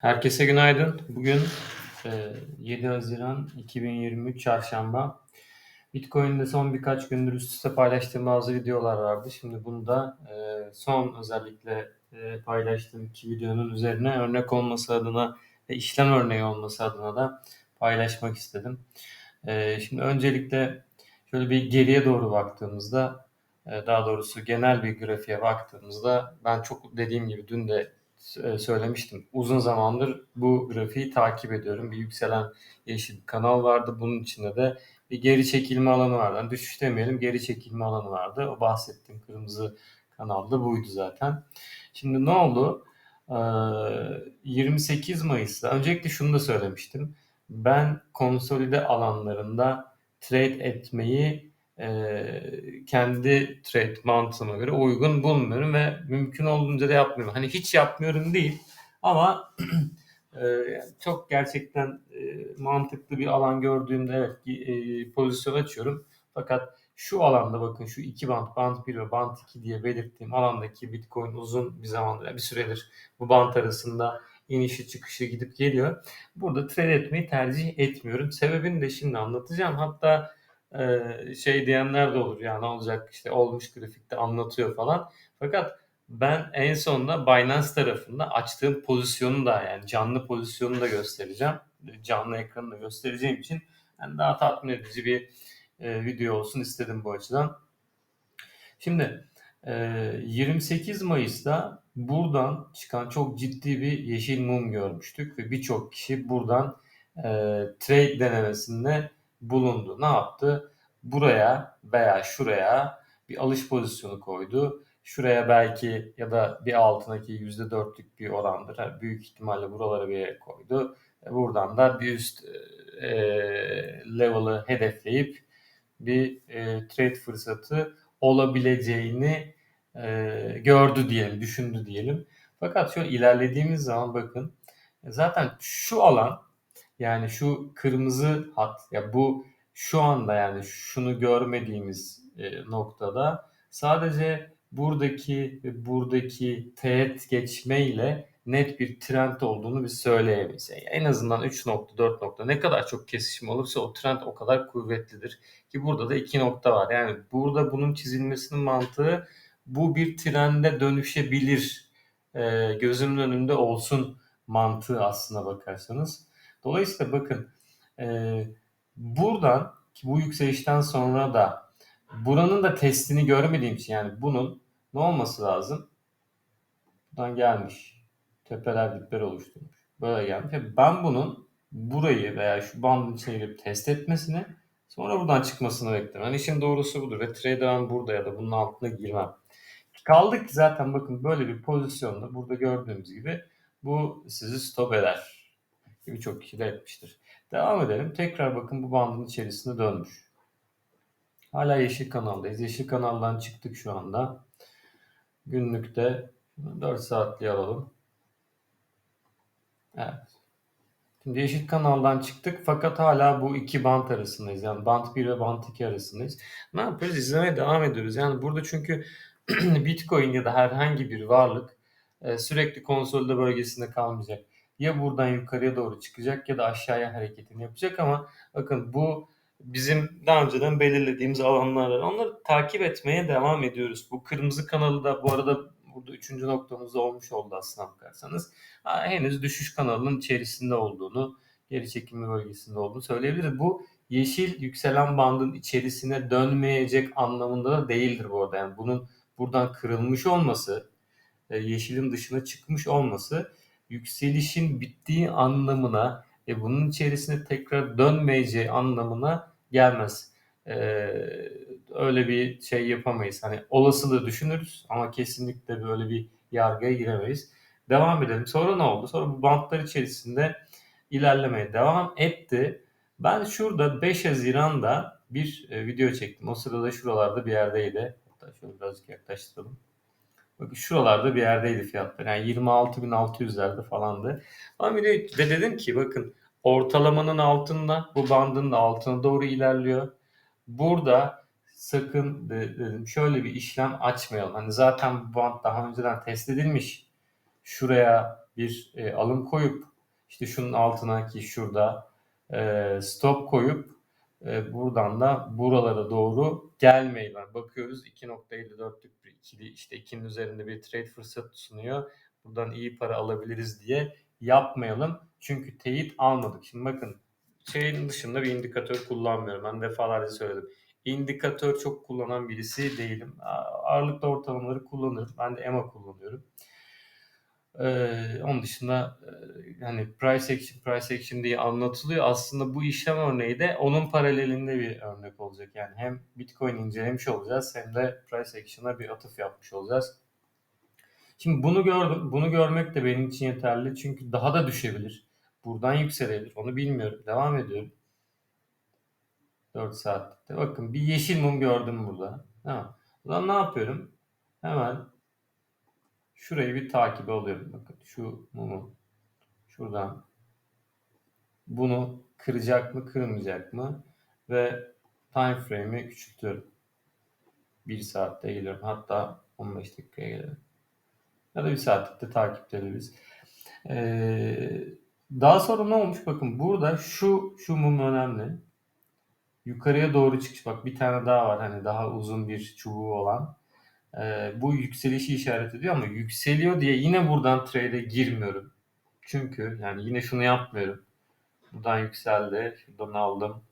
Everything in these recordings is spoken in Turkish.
Herkese günaydın. Bugün e, 7 Haziran 2023 Çarşamba. Bitcoin'de son birkaç gündür üst üste paylaştığım bazı videolar vardı. Şimdi bunu da e, son özellikle e, paylaştığım iki videonun üzerine örnek olması adına ve işlem örneği olması adına da paylaşmak istedim. E, şimdi öncelikle şöyle bir geriye doğru baktığımızda e, daha doğrusu genel bir grafiğe baktığımızda ben çok dediğim gibi dün de e, söylemiştim. Uzun zamandır bu grafiği takip ediyorum. Bir yükselen yeşil kanal vardı. Bunun içinde de bir geri çekilme alanı vardı. Yani düşüş demeyelim geri çekilme alanı vardı. O bahsettiğim kırmızı kanalda buydu zaten. Şimdi ne oldu? 28 Mayıs'ta öncelikle şunu da söylemiştim. Ben konsolide alanlarında trade etmeyi kendi trade mantığıma göre uygun bulmuyorum ve mümkün olduğunca da yapmıyorum. Hani hiç yapmıyorum değil ama çok gerçekten mantıklı bir alan gördüğümde evet pozisyon açıyorum. Fakat şu alanda bakın şu iki band, band 1 ve band 2 diye belirttiğim alandaki Bitcoin uzun bir zamandır, bir süredir bu band arasında inişi çıkışı gidip geliyor. Burada trade etmeyi tercih etmiyorum. Sebebini de şimdi anlatacağım. Hatta şey diyenler de olur ya ne olacak işte olmuş grafikte anlatıyor falan. Fakat ben en sonunda Binance tarafında açtığım pozisyonu da yani canlı pozisyonu da göstereceğim. Canlı ekranı da göstereceğim için yani daha tatmin edici bir e, video olsun istedim bu açıdan. Şimdi e, 28 Mayıs'ta buradan çıkan çok ciddi bir yeşil mum görmüştük ve birçok kişi buradan e, trade denemesinde bulundu. Ne yaptı? Buraya veya şuraya bir alış pozisyonu koydu. Şuraya belki ya da bir altındaki %4'lük bir orandır. büyük ihtimalle buralara bir yere koydu. E, buradan da bir üst e, level'ı hedefleyip bir e, trade fırsatı olabileceğini e, gördü diyelim, düşündü diyelim. Fakat şöyle ilerlediğimiz zaman bakın zaten şu alan yani şu kırmızı hat ya bu şu anda yani şunu görmediğimiz e, noktada sadece buradaki buradaki teğet geçmeyle net bir trend olduğunu biz söyleyemeyiz. Yani en azından 3 nokta 4 nokta ne kadar çok kesişim olursa o trend o kadar kuvvetlidir. Ki burada da 2 nokta var. Yani burada bunun çizilmesinin mantığı bu bir trende dönüşebilir e, gözümün önünde olsun mantığı aslına bakarsanız. Dolayısıyla bakın e, buradan ki bu yükselişten sonra da buranın da testini görmediğim için yani bunun ne olması lazım? Buradan gelmiş. Tepeler dipler oluşturmuş. Böyle gelmiş. Ben bunun burayı veya şu bandın içine girip test etmesini sonra buradan çıkmasını beklerim. Hani işin doğrusu budur. Ve trader'ın burada ya da bunun altına girmem. Kaldık ki zaten bakın böyle bir pozisyonda burada gördüğümüz gibi bu sizi stop eder birçok kişi de etmiştir. Devam edelim. Tekrar bakın bu bandın içerisinde dönmüş. Hala yeşil kanaldayız. Yeşil kanaldan çıktık şu anda. Günlükte 4 saatli alalım. Evet. Şimdi yeşil kanaldan çıktık fakat hala bu iki bant arasındayız. Yani bant 1 ve bant 2 arasındayız. Ne yapıyoruz? İzlemeye devam ediyoruz. Yani burada çünkü Bitcoin ya da herhangi bir varlık e, sürekli konsolide bölgesinde kalmayacak ya buradan yukarıya doğru çıkacak ya da aşağıya hareketini yapacak ama bakın bu bizim daha önceden belirlediğimiz alanlar var. Onları takip etmeye devam ediyoruz. Bu kırmızı kanalı da bu arada burada üçüncü noktamızda olmuş oldu aslına bakarsanız. Henüz düşüş kanalının içerisinde olduğunu, geri çekilme bölgesinde olduğunu söyleyebiliriz. Bu yeşil yükselen bandın içerisine dönmeyecek anlamında da değildir bu arada. Yani bunun buradan kırılmış olması, e, yeşilin dışına çıkmış olması yükselişin bittiği anlamına ve bunun içerisine tekrar dönmeyeceği anlamına gelmez. Ee, öyle bir şey yapamayız. Hani olasılığı düşünürüz ama kesinlikle böyle bir yargıya giremeyiz. Devam edelim. Sonra ne oldu? Sonra bu bantlar içerisinde ilerlemeye devam etti. Ben şurada 5 Haziran'da bir e, video çektim. O sırada şuralarda bir yerdeydi. Hatta şöyle birazcık yaklaştıralım. Şuralarda bir yerdeydi fiyatlar. Yani 26.600'lerde falandı. Ama bir de, dedim ki bakın ortalamanın altında bu bandın altına doğru ilerliyor. Burada sakın dedim şöyle bir işlem açmayalım. Hani zaten bu band daha önceden test edilmiş. Şuraya bir e, alım koyup işte şunun altına ki şurada e, stop koyup e, buradan da buralara doğru gelmeyi var. Bakıyoruz 2.54'lük bir ikili işte 2'nin üzerinde bir trade fırsatı sunuyor. Buradan iyi para alabiliriz diye yapmayalım. Çünkü teyit almadık. Şimdi bakın şeyin dışında bir indikatör kullanmıyorum. Ben defalarca söyledim. İndikatör çok kullanan birisi değilim. Ağırlıklı ortalamaları kullanırım. Ben de EMA kullanıyorum. Ee, onun dışında e, hani price action price action diye anlatılıyor. Aslında bu işlem örneği de onun paralelinde bir örnek olacak. Yani hem Bitcoin incelemiş olacağız hem de price action'a bir atıf yapmış olacağız. Şimdi bunu gördüm. Bunu görmek de benim için yeterli. Çünkü daha da düşebilir. Buradan yükselebilir. Onu bilmiyorum. Devam ediyorum. 4 saatte. Bakın bir yeşil mum gördüm burada. Tamam. O zaman ne yapıyorum? Hemen şurayı bir takip alıyorum. Bakın şu mumu şuradan bunu kıracak mı kırmayacak mı ve time frame'i küçültüyorum. 1 saatte geliyorum. Hatta 15 dakikaya geliyorum. Ya da 1 saatlikte takip ederiz. Ee, daha sonra ne olmuş? Bakın burada şu şu mum önemli. Yukarıya doğru çıkış. Bak bir tane daha var. Hani daha uzun bir çubuğu olan. Ee, bu yükselişi işaret ediyor ama yükseliyor diye yine buradan trade'e girmiyorum. Çünkü yani yine şunu yapmıyorum. Buradan yükseldi. Şuradan aldım.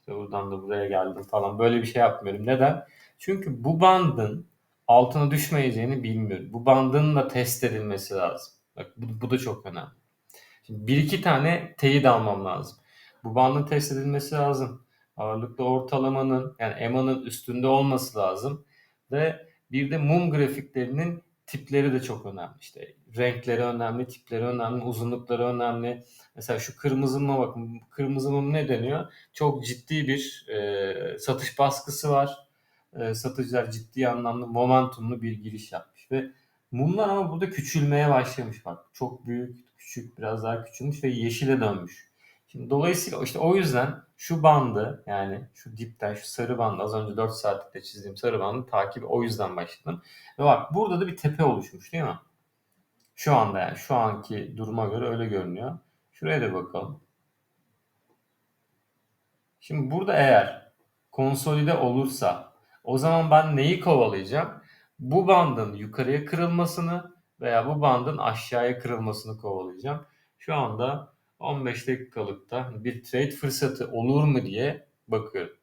İşte buradan da buraya geldim falan. Böyle bir şey yapmıyorum. Neden? Çünkü bu bandın altına düşmeyeceğini bilmiyorum. Bu bandın da test edilmesi lazım. Bak bu, bu da çok önemli. Şimdi bir iki tane teyit almam lazım. Bu bandın test edilmesi lazım. Ağırlıklı ortalamanın yani EMA'nın üstünde olması lazım. Ve bir de mum grafiklerinin tipleri de çok önemli. İşte renkleri önemli, tipleri önemli, uzunlukları önemli. Mesela şu kırmızı muma bakın. Kırmızı mum ne deniyor? Çok ciddi bir e, satış baskısı var. E, satıcılar ciddi anlamda momentumlu bir giriş yapmış ve mumlar ama burada küçülmeye başlamış bak. Çok büyük, küçük, biraz daha küçülmüş ve yeşile dönmüş. Şimdi dolayısıyla işte o yüzden şu bandı yani şu dipten şu sarı bandı az önce 4 saatlikte çizdiğim sarı bandı takibi o yüzden başladım. Ve bak burada da bir tepe oluşmuş değil mi? Şu anda yani şu anki duruma göre öyle görünüyor. Şuraya da bakalım. Şimdi burada eğer konsolide olursa o zaman ben neyi kovalayacağım? Bu bandın yukarıya kırılmasını veya bu bandın aşağıya kırılmasını kovalayacağım. Şu anda 15 dakikalıkta bir trade fırsatı olur mu diye bakıyorum.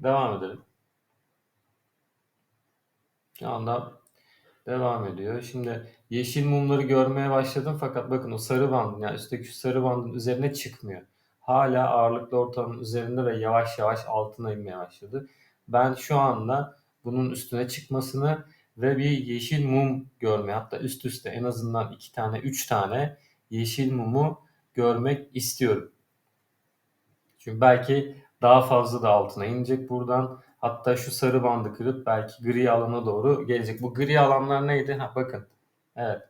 Devam edelim. Şu anda devam ediyor. Şimdi yeşil mumları görmeye başladım fakat bakın o sarı bandın yani üstteki sarı bandın üzerine çıkmıyor. Hala ağırlıklı ortalamanın üzerinde ve yavaş yavaş altına inmeye başladı. Ben şu anda bunun üstüne çıkmasını ve bir yeşil mum görmeye hatta üst üste en azından iki tane üç tane yeşil mumu görmek istiyorum. Çünkü belki daha fazla da altına inecek buradan. Hatta şu sarı bandı kırıp belki gri alana doğru gelecek. Bu gri alanlar neydi? Ha bakın. Evet.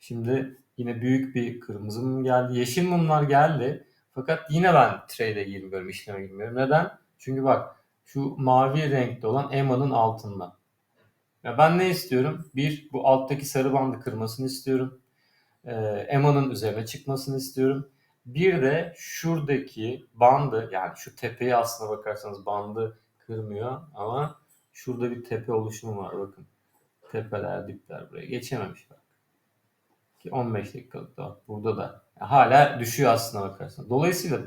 Şimdi yine büyük bir kırmızı mum geldi. Yeşil mumlar geldi. Fakat yine ben trade'e girmiyorum, işleme girmiyorum. Neden? Çünkü bak şu mavi renkte olan EMA'nın altında. Ya ben ne istiyorum? Bir, bu alttaki sarı bandı kırmasını istiyorum e, EMA'nın üzerine çıkmasını istiyorum. Bir de şuradaki bandı yani şu tepeyi aslına bakarsanız bandı kırmıyor ama şurada bir tepe oluşumu var bakın. Tepeler dipler buraya geçememiş bak. Ki 15 dakikalık da burada da hala düşüyor aslına bakarsanız. Dolayısıyla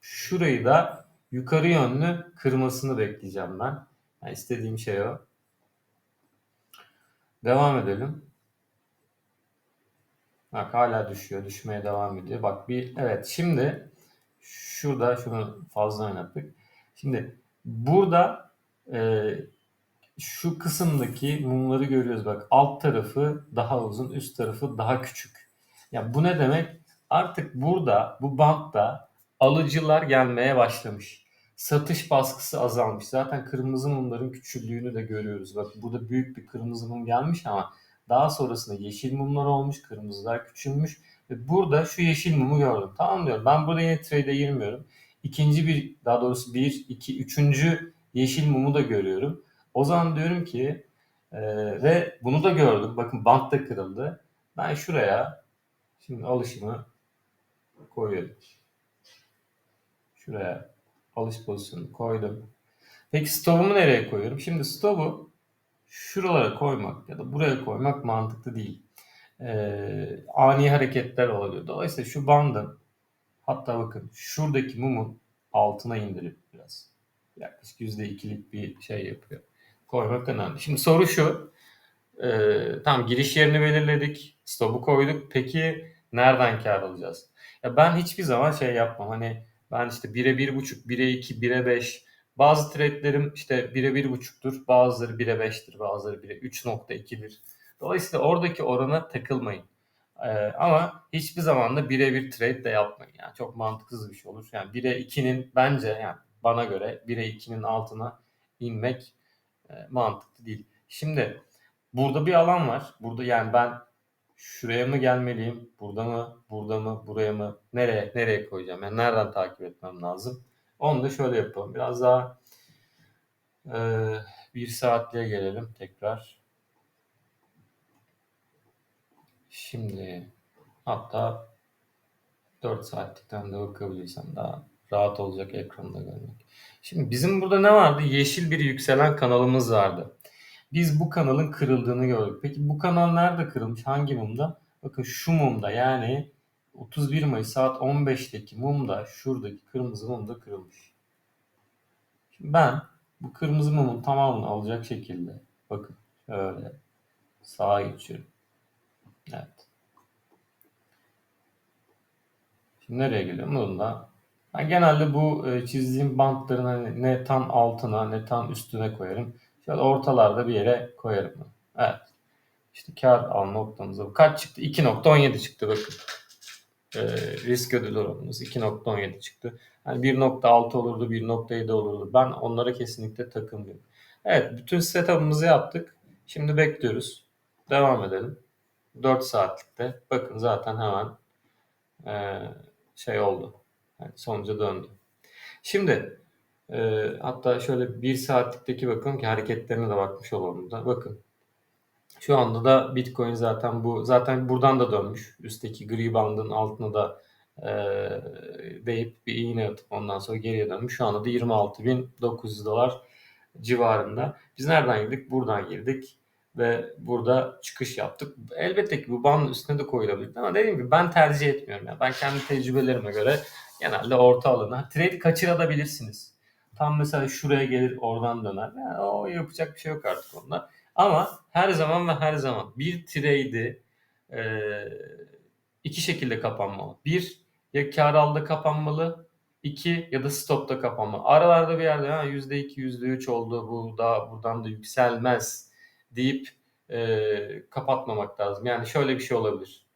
şurayı da yukarı yönlü kırmasını bekleyeceğim ben. Yani istediğim şey o. Devam edelim. Bak hala düşüyor. Düşmeye devam ediyor. Bak bir evet şimdi şurada şunu fazla oynattık. Şimdi burada e, şu kısımdaki mumları görüyoruz. Bak alt tarafı daha uzun, üst tarafı daha küçük. Ya bu ne demek? Artık burada bu bantta alıcılar gelmeye başlamış. Satış baskısı azalmış. Zaten kırmızı mumların küçüldüğünü de görüyoruz. Bak burada büyük bir kırmızı mum gelmiş ama daha sonrasında yeşil mumlar olmuş, kırmızılar küçülmüş. Ve burada şu yeşil mumu gördüm. Tamam diyorum. Ben burada yine trade'e girmiyorum. İkinci bir, daha doğrusu bir, iki, üçüncü yeşil mumu da görüyorum. O zaman diyorum ki e, ve bunu da gördüm. Bakın bant da kırıldı. Ben şuraya şimdi alışımı koyuyorum. Şuraya alış pozisyonu koydum. Peki stopumu nereye koyuyorum? Şimdi stopu şuralara koymak ya da buraya koymak mantıklı değil. Ee, ani hareketler olabilir. Dolayısıyla şu bandın hatta bakın şuradaki mumun altına indirip biraz yaklaşık %2'lik bir şey yapıyor. Koymak önemli. Şimdi soru şu. E, tamam giriş yerini belirledik. Stop'u koyduk. Peki nereden kar alacağız? Ya ben hiçbir zaman şey yapmam. Hani ben işte 1'e 1.5, 1'e 2, 1'e 5 bazı trade'lerim işte 1'e 1.5'tur. Bazıları 1'e 5'tir. Bazıları 1'e 3.2'dir. Dolayısıyla oradaki orana takılmayın. Ee, ama hiçbir zaman da 1'e 1 trade de yapmayın. Yani çok mantıksız bir şey olur. Yani 1'e 2'nin bence yani bana göre 1'e 2'nin altına inmek e, mantıklı değil. Şimdi burada bir alan var. Burada yani ben şuraya mı gelmeliyim? Burada mı? Burada mı? Buraya mı? Nereye? Nereye koyacağım? Yani nereden takip etmem lazım? Onu da şöyle yapalım. Biraz daha e, bir saatliğe gelelim tekrar. Şimdi hatta 4 saatlikten de bakabilirsem daha rahat olacak ekranda görmek. Şimdi bizim burada ne vardı? Yeşil bir yükselen kanalımız vardı. Biz bu kanalın kırıldığını gördük. Peki bu kanal nerede kırılmış? Hangi mumda? Bakın şu mumda yani 31 Mayıs saat 15'teki mumda şuradaki kırmızı mumda kırılmış. Şimdi ben bu kırmızı mumun tamamını alacak şekilde bakın şöyle sağa geçiyorum. Evet. Şimdi nereye geliyorum? Bunda ben genelde bu e, çizdiğim bantların ne tam altına ne tam üstüne koyarım. Şöyle ortalarda bir yere koyarım. Evet. İşte kar al noktamıza. Kaç çıktı? 2.17 çıktı bakın. E, risk ödül oranımız 2.17 çıktı. Yani 1.6 olurdu, 1.7 olurdu. Ben onlara kesinlikle takılmıyorum. Evet, bütün setup'ımızı yaptık. Şimdi bekliyoruz. Devam edelim. 4 saatlikte. Bakın zaten hemen e, şey oldu. Yani sonuca döndü. Şimdi e, hatta şöyle 1 saatlikteki bakın ki hareketlerine de bakmış olalım da. Bakın şu anda da Bitcoin zaten bu zaten buradan da dönmüş. Üstteki gri bandın altına da e, deyip bir iğne atıp ondan sonra geriye dönmüş. Şu anda da 26.900 dolar civarında. Biz nereden girdik? Buradan girdik ve burada çıkış yaptık. Elbette ki bu bandın üstüne de koyulabilir ama dediğim gibi ben tercih etmiyorum. Yani ben kendi tecrübelerime göre genelde orta alana trade kaçırabilirsiniz. Tam mesela şuraya gelir oradan döner. Yani o yapacak bir şey yok artık onda. Ama her zaman ve her zaman bir trade'i e, iki şekilde kapanmalı. Bir, ya kar aldı kapanmalı. iki ya da stopta kapanmalı. Aralarda bir yerde ha, %2, %3 oldu bu da buradan da yükselmez deyip e, kapatmamak lazım. Yani şöyle bir şey olabilir.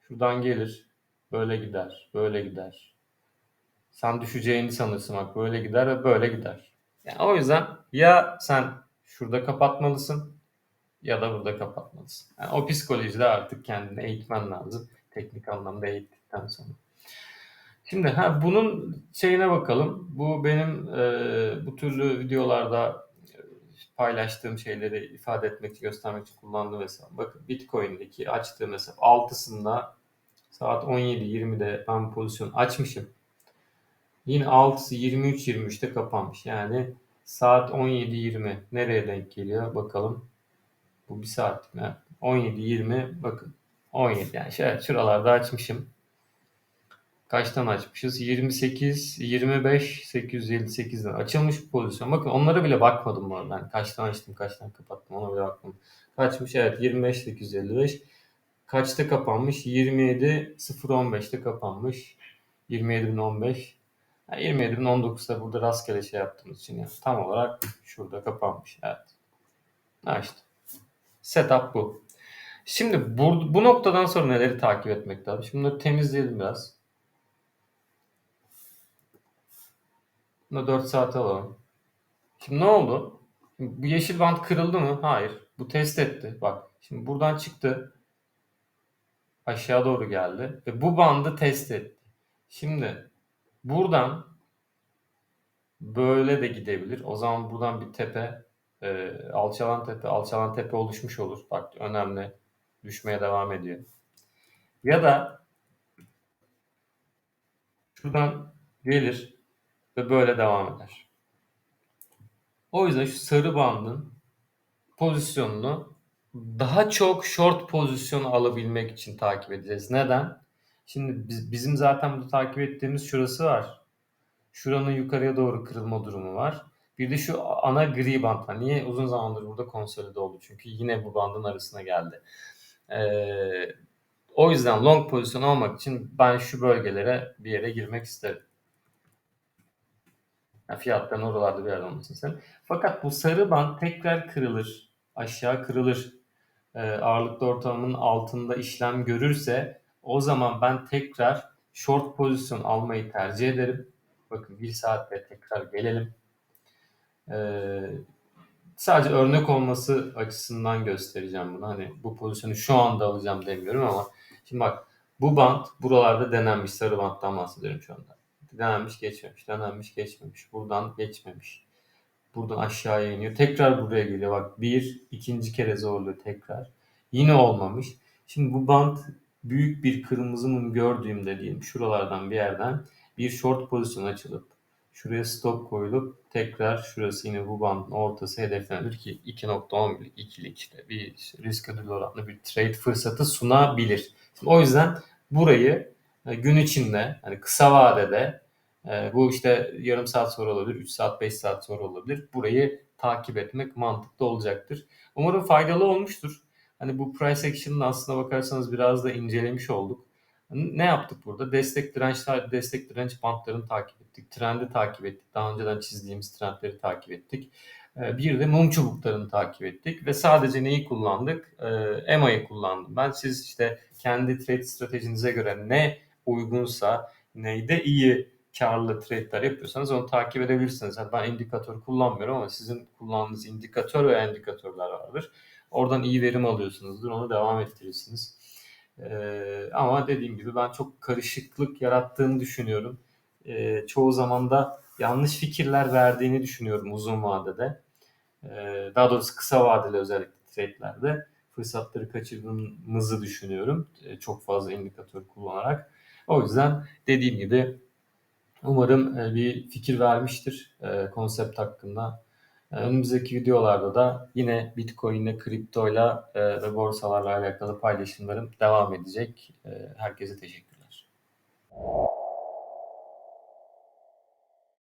Şuradan gelir, böyle gider, böyle gider. Sen düşeceğini sanırsın bak böyle gider ve böyle gider. Yani o yüzden ya sen şurada kapatmalısın ya da burada kapatmalısın. Yani o psikolojide artık kendini eğitmen lazım. Teknik anlamda eğittikten sonra. Şimdi ha bunun şeyine bakalım. Bu benim e, bu türlü videolarda paylaştığım şeyleri ifade etmek, göstermek için kullandığım hesap. Bakın Bitcoin'deki açtığım hesap 6'sında saat 17.20'de ben pozisyon açmışım. Yine 6'sı 23.23'te kapanmış. Yani saat 17.20 nereye denk geliyor bakalım. Bu bir saat mi? 17.20 bakın 17 yani şöyle şuralarda açmışım. Kaçtan açmışız? 28, 25, 858'den açılmış pozisyon. Bakın onlara bile bakmadım bu arada. Yani kaçtan açtım, kaçtan kapattım ona bile bakmadım. Kaçmış? Evet 25, 855. Kaçta kapanmış? 27, 015'te kapanmış. 27.015. Yani 27.019'da burada rastgele şey yaptığımız için yani tam olarak şurada kapanmış. Evet. Ha işte. Setup bu. Şimdi bu, bu noktadan sonra neleri takip etmek lazım? Şimdi bunları temizleyelim biraz. Buna 4 saat alalım. Şimdi ne oldu? Bu yeşil bant kırıldı mı? Hayır. Bu test etti. Bak şimdi buradan çıktı. Aşağı doğru geldi. Ve bu bandı test etti. Şimdi buradan böyle de gidebilir. O zaman buradan bir tepe e, alçalan tepe alçalan tepe oluşmuş olur. Bak önemli. Düşmeye devam ediyor. Ya da şuradan gelir ve böyle devam eder. O yüzden şu sarı bandın pozisyonunu daha çok short pozisyon alabilmek için takip edeceğiz. Neden? Şimdi biz, bizim zaten bu takip ettiğimiz şurası var. Şuranın yukarıya doğru kırılma durumu var. Bir de şu ana gri band var. Niye? Uzun zamandır burada konsolide oldu. Çünkü yine bu bandın arasına geldi. Ee, o yüzden long pozisyon almak için ben şu bölgelere bir yere girmek isterim. Yani fiyatların oralarda bir yerde olmasını isterim. Fakat bu sarı band tekrar kırılır. Aşağı kırılır. Ee, ağırlıklı ortalamanın altında işlem görürse o zaman ben tekrar short pozisyon almayı tercih ederim. Bakın bir saatte tekrar gelelim. Ee, sadece örnek olması açısından göstereceğim bunu. Hani bu pozisyonu şu anda alacağım demiyorum ama şimdi bak bu bant buralarda denenmiş. Sarı banttan bahsediyorum şu anda. Denenmiş geçmemiş. Denenmiş geçmemiş. Buradan geçmemiş. Buradan aşağıya iniyor. Tekrar buraya geliyor. Bak bir, ikinci kere zorluyor tekrar. Yine olmamış. Şimdi bu bant büyük bir kırmızı mum gördüğümde diyelim şuralardan bir yerden bir short pozisyon açılıp şuraya stop koyulup tekrar şurası yine bu bandın ortası hedeflenir ki 2.11'lik ikilik işte bir risk ödül oranlı bir trade fırsatı sunabilir. Şimdi o yüzden burayı e, gün içinde hani kısa vadede e, bu işte yarım saat sonra olabilir, 3 saat, 5 saat sonra olabilir. Burayı takip etmek mantıklı olacaktır. Umarım faydalı olmuştur. Hani bu price action'ını aslına bakarsanız biraz da incelemiş olduk. Ne yaptık burada? Destek dirençler, destek direnç bantlarını takip ettik. Trendi takip ettik. Daha önceden çizdiğimiz trendleri takip ettik. Ee, bir de mum çubuklarını takip ettik ve sadece neyi kullandık? EMA'yı ee, kullandım. Ben siz işte kendi trade stratejinize göre ne uygunsa, neyde iyi karlı trade'ler yapıyorsanız onu takip edebilirsiniz. Ben indikatör kullanmıyorum ama sizin kullandığınız indikatör ve indikatörler vardır. Oradan iyi verim alıyorsunuzdur. Onu devam ettirirsiniz. Ee, ama dediğim gibi ben çok karışıklık yarattığını düşünüyorum. Ee, çoğu zaman da yanlış fikirler verdiğini düşünüyorum uzun vadede. Ee, daha doğrusu kısa vadeli özellikle trade'lerde fırsatları kaçırdığımızı düşünüyorum. Ee, çok fazla indikatör kullanarak. O yüzden dediğim gibi umarım e, bir fikir vermiştir e, konsept hakkında. E, önümüzdeki videolarda da yine Bitcoin ile kriptoyla e, ve borsalarla alakalı paylaşımlarım devam edecek. E, herkese teşekkürler.